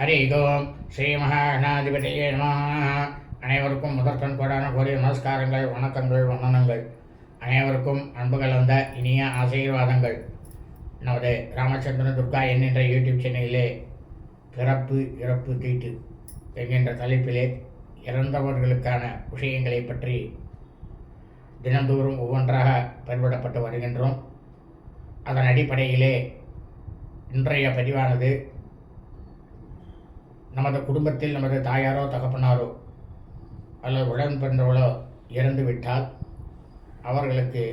ஹரி ஓம் ஸ்ரீ மகாகணாதிபதியே நம. அனைவருக்கும் முதற்கண் கோடான கோடி நமஸ்காரங்கள் வணக்கங்கள் வந்தனங்கள். அனைவருக்கும் அன்பு கலந்த இனிய ஆசீர்வாதங்கள். நமது ராமச்சந்திரன் துர்கா என்கின்ற யூடியூப் சேனலிலே பிறப்பு இறப்பு தீட்டு என்கின்ற தலைப்பிலே இறந்தவர்களுக்கான விஷயங்களை பற்றி தினந்தோறும் ஒவ்வொன்றாக பயன்படப்பட்டு வருகின்றோம். அதன் அடிப்படையிலே இன்றைய பதிவானது நமது குடும்பத்தில் நமது தாயாரோ தகப்பனாரோ அல்லது உடன் பிறந்தவளோ இறந்து விட்டால் அவர்களுக்கு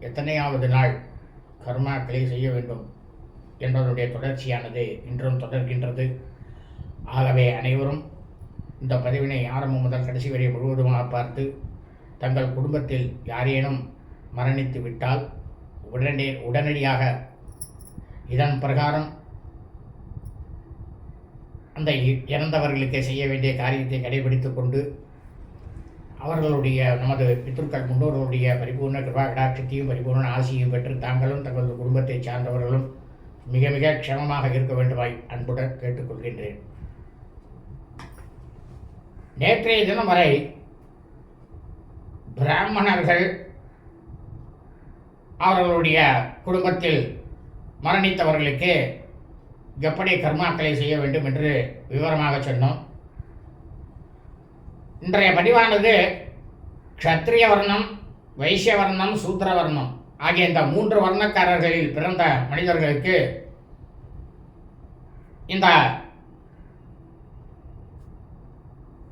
எத்தனையாவது நாள் கர்மாக்களை செய்ய வேண்டும் என்பதனுடைய தொடர்ச்சியானது இன்றும் தொடர்கின்றது. ஆகவே அனைவரும் இந்த பதிவினை ஆரம்பம் முதல் கடைசி வரை முழுவதுமாக பார்த்து தங்கள் குடும்பத்தில் யாரேனும் மரணித்து விட்டால் உடனே உடனடியாக இதன் பிரகாரம் அந்த இ- இறந்தவர்களுக்கு செய்ய வேண்டிய காரியத்தை கடைபிடித்து கொண்டு அவர்களுடைய நமது பித்ருக்கள் முன்னோர்களுடைய பரிபூர்ண கிருபா கடாட்சத்தையும் பரிபூர்ண ஆசையும் பெற்று தாங்களும் தங்களது குடும்பத்தைச் சார்ந்தவர்களும் மிக மிக க்ஷமமாக இருக்க வேண்டுமாய் அன்புடன் கேட்டுக்கொள்கின்றேன். நேற்றைய தினம் வரை பிராமணர்கள் அவர்களுடைய குடும்பத்தில் மரணித்தவர்களுக்கு எப்படி கர்மாக்களை செய்ய வேண்டும் என்று விவரமாக சொன்னோம். இன்றைய பதிவானது க்ஷத்ரிய வர்ணம் வைசிய வர்ணம் சூத்திர வர்ணம் ஆகிய இந்த மூன்று வர்ணக்காரர்களில் பிறந்த மனிதர்களுக்கு இந்த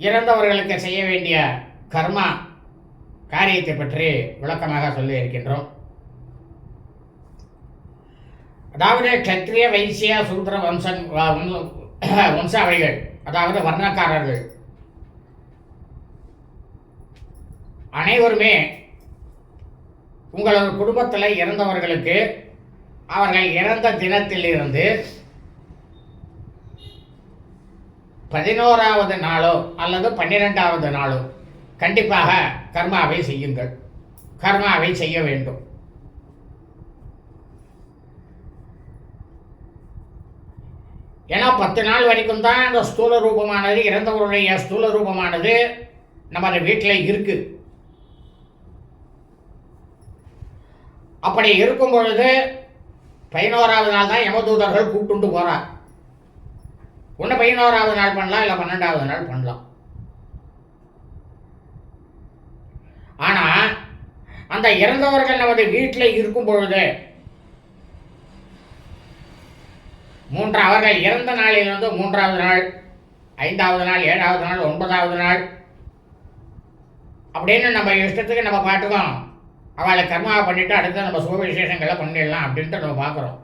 இறந்தவர்களுக்கு செய்ய வேண்டிய கர்மா காரியத்தை பற்றி விளக்கமாக சொல்லி இருக்கின்றோம். அதாவது கத்திரிய வைசிய சூத்திர வம்சம் வம்சாவளிகள் அதாவது வர்ணக்காரர்கள். அனைவருமே உங்களது குடும்பத்தில் இறந்தவர்களுக்கு அவர்கள் இறந்த தினத்திலிருந்து பதினோராவது நாளோ அல்லது பன்னிரெண்டாவது நாளோ கண்டிப்பாக கர்மாவை செய்யுங்கள். கர்மாவை செய்ய வேண்டும். ஏன்னா பத்து நாள் வரைக்கும் தான் அந்த ஸ்தூல ரூபமானது இறந்தவருடைய ஸ்தூல ரூபமானது நமது வீட்டில் இருக்கு. அப்படி இருக்கும் பொழுது பதினோராவது நாள் தான் யமதூதர்கள் கூப்பிட்டு போகிறார் ஒன்று பதினோராவது நாள் பண்ணலாம் இல்லை பன்னெண்டாவது நாள் பண்ணலாம். ஆனால் அந்த இறந்தவர்கள் நமது வீட்டில் இருக்கும் பொழுது மூன்று அவர்கள் இறந்த நாளிலிருந்து மூன்றாவது நாள் ஐந்தாவது நாள் ஏழாவது நாள் ஒன்பதாவது நாள். அப்படின்னு நம்ம இஷ்டத்துக்கு நம்ம பார்த்துக்கோம் அவளை கர்மாவை பண்ணிட்டு அடுத்து நம்ம சுப விசேஷங்களை பண்ணிடலாம் அப்படின்ட்டு நம்ம பார்க்குறோம்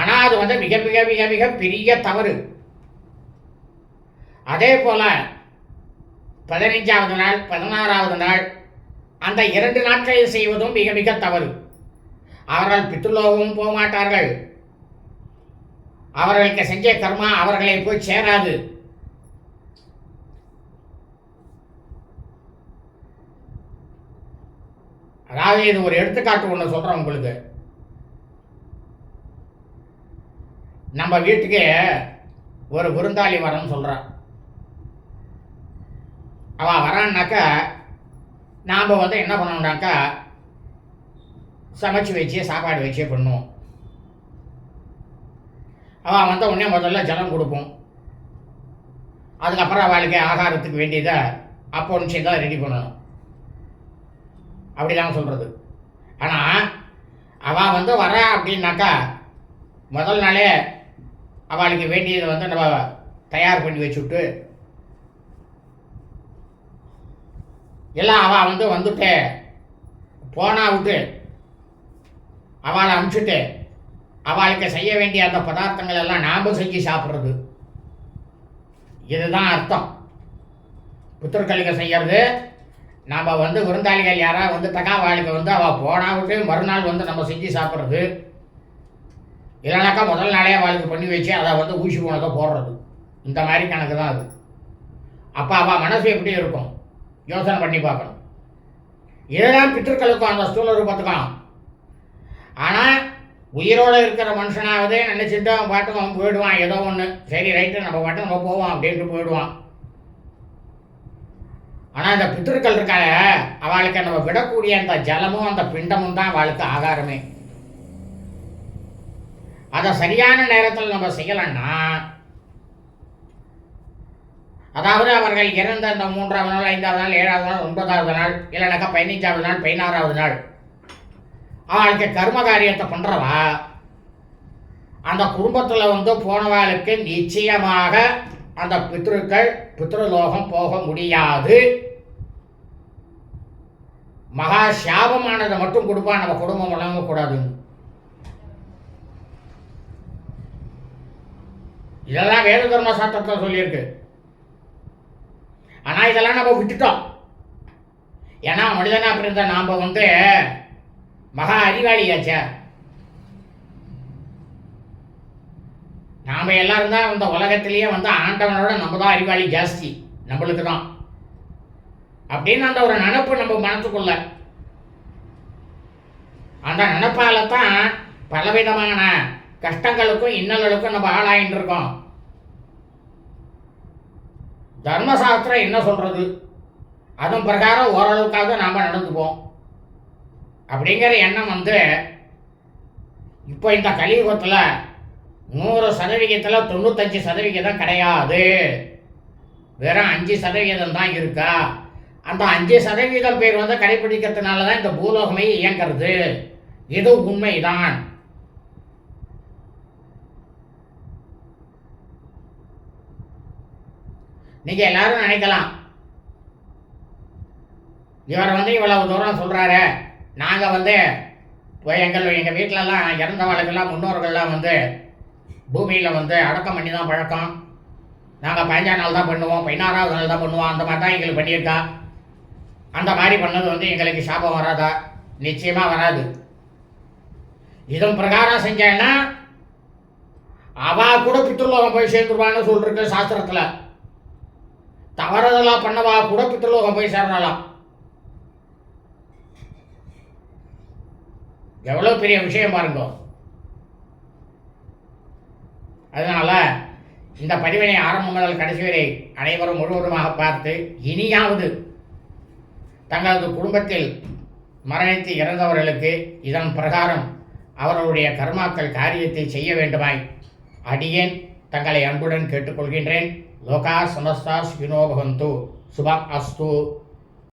ஆனால் அது வந்து மிக மிக மிக மிக பெரிய தவறு. அதே போல பதினைஞ்சாவது நாள் பதினாறாவது நாள் அந்த இரண்டு நாட்களில் செய்வதும் மிக மிக தவறு. அவர்கள் பித்துலோகமும் போக மாட்டார்கள். அவர்களுக்கு செஞ்ச கர்மா அவர்களை போய் சேராது. அதாவது இது ஒரு எடுத்துக்காட்டு ஒன்று சொல்கிறேன் உங்களுக்கு. நம்ம வீட்டுக்கு ஒரு விருந்தாளி வரன்னு சொல்கிறான் அவன் வரான்னாக்கா நாம் வந்து என்ன பண்ணணும்னாக்கா சமைச்சு வச்சே சாப்பாடு வச்சே பண்ணுவோம். அவள் வந்த உடனே முதல்ல ஜலம் கொடுப்போம். அதுக்கப்புறம் அவளுக்கு ஆகாரத்துக்கு வேண்டியதை அப்போ நிச்சயம் தான் ரெடி பண்ணணும். அப்படிதான் சொல்கிறது ஆனால் அவள் வந்து வர அப்படின்னாக்கா முதல் நாளே அவளுக்கு வேண்டியதை வந்து நம்ம தயார் பண்ணி வச்சுட்டு எல்லாம் அவள் வந்து வந்துட்டு போனா விட்டு அவளை அனுப்பிச்சுட்டு அவளுக்கு செய்ய வேண்டிய அந்த பதார்த்தங்கள் எல்லாம் நாம் செஞ்சு சாப்பிட்றது. இதுதான் அர்த்தம். பித்திருக்களுக்கு செய்யறது நாம் வந்து விருந்தாளிகள் யாராவது வந்து தகாவாளுக்கு வந்து அவள் போனா விட்டு மறுநாள் வந்து நம்ம செஞ்சு சாப்பிட்றது. இல்லைனாக்கா முதல் நாளே அவளுக்கு பண்ணி வச்சு அதை வந்து ஊசி போனதை போடுறது. இந்த மாதிரி கணக்கு தான் அது. அப்போ அவள் மனசு எப்படி இருக்கும்? யோசனை பண்ணி பார்க்கணும். இதுதான் பித்திருக்களுக்கும் அந்த ஸ்தூல ரூபத்துக்கும் ஆனால் உயிரோடு இருக்கிற மனுஷனாவது நினச்சிட்டு அவன் பாட்டுக்கு அவன் போயிடுவான் ஏதோ ஒன்று சரி ரைட்டு நம்ம பாட்டு நம்ம போவோம் அப்படின்ட்டு போயிடுவான். ஆனால் இந்த பித்திருக்கள் இருக்கால அவளுக்கு நம்ம விடக்கூடிய அந்த ஜலமும் அந்த பிண்டமும் தான் அவளுக்கு ஆகாரமே. அதை சரியான நேரத்தில் நம்ம செய்யலைன்னா அதாவது அவர்கள் இறந்த அந்த மூன்றாவது நாள் ஐந்தாவது நாள் ஏழாவது நாள் ஒன்பதாவது நாள் இல்லைனாக்கா பதினைஞ்சாவது நாள் பதினாறாவது நாள் அவளுக்கு கர்ம காரியத்தை பண்ணுறவா அந்த குடும்பத்தில் வந்து போனவாளுக்கு நிச்சயமாக அந்த பித்ருக்கள் பித்ருலோகம் போக முடியாது. மகா சாபமானதை மட்டும் கொடுப்பான் நம்ம குடும்பம் வழங்கக்கூடாது இதெல்லாம் வேத தர்ம சாஸ்திரத்தில் சொல்லியிருக்கு. ஆனால் இதெல்லாம் நம்ம விட்டுட்டோம். ஏன்னா மனிதனாக அப்படி இருந்தால் நாம் வந்து மகா அறிவாளியாச்சே நாம் எல்லாரும் தான் இந்த உலகத்திலேயே வந்து ஆண்டவனோட நம்ம தான் அறிவாளி ஜாஸ்தி. நம்மளுக்கு தான் அப்படின்னு அந்த ஒரு நினப்பு நம்ம மனத்துக்குள்ள. அந்த நினப்பால தான் பலவிதமான கஷ்டங்களுக்கும் இன்னல்களுக்கும் நம்ம ஆளாயின்னு இருக்கோம். தர்மசாஸ்திரம் என்ன சொல்றது? அதன் பிரகாரம் ஓரளவுக்காக நாம் நடந்துப்போம். அப்படிங்கிற எண்ணம் வந்து இப்போ இந்த கலியுகத்தில் நூறு சதவிகிதத்தில் தொண்ணூத்தஞ்சு சதவிகிதம் கிடையாது. வெறும் அஞ்சு சதவிகிதம் தான் இருக்கா? அந்த அஞ்சு சதவீதம் பேர் வந்து கடைபிடிக்கிறதுனால தான் இந்த பூலோகமே இயங்கிறது. இது உண்மைதான். நீங்க எல்லாரும் நினைக்கலாம். இவர் வந்து இவ்வளவு தூரம் சொல்றாரு. நாங்கள் வந்து எங்கள் எங்கள் வீட்டிலலாம் இறந்தவர்களுக்கெல்லாம் முன்னோர்கள்லாம் வந்து பூமியில் வந்து அடக்கம் பண்ணி தான் பழக்கம். நாங்கள் பதினஞ்சாம் நாள் தான் பண்ணுவோம் பதினாறாவது நாள் தான் பண்ணுவோம் அந்த மாதிரி தான் எங்களுக்கு பண்ணியிருக்கா. அந்த மாதிரி பண்ணது வந்து எங்களுக்கு சாபம் வராதா? நிச்சயமாக வராது. இதன் பிரகாரம் செஞ்சேன்னா அவா கூட பித்ருலோகம் போய் சேர்ந்துருவான்னு சொல்லிருக்கு சாஸ்திரத்தில். தவறதெல்லாம் பண்ணவா கூட பித்ருலோகம் போய் சேரலாம் எவ்வளோ பெரிய விஷயம் பாருங்கோ. அதனால இந்த பதிவினை ஆரம்பம் முதல் கடைசி வரை அனைவரும் முழுவதுமாக பார்த்து இனியாவது தங்களது குடும்பத்தில் மரணித்து இறந்தவர்களுக்கு இதன் பிரகாரம் அவர்களுடைய கர்மாக்கள் காரியத்தை செய்ய வேண்டுமாய் அடியேன் தங்களை அன்புடன் கேட்டுக்கொள்கின்றேன். லோகா சமஸ்தா ஸ்வினோபகந்து சுபம் அஸ்து.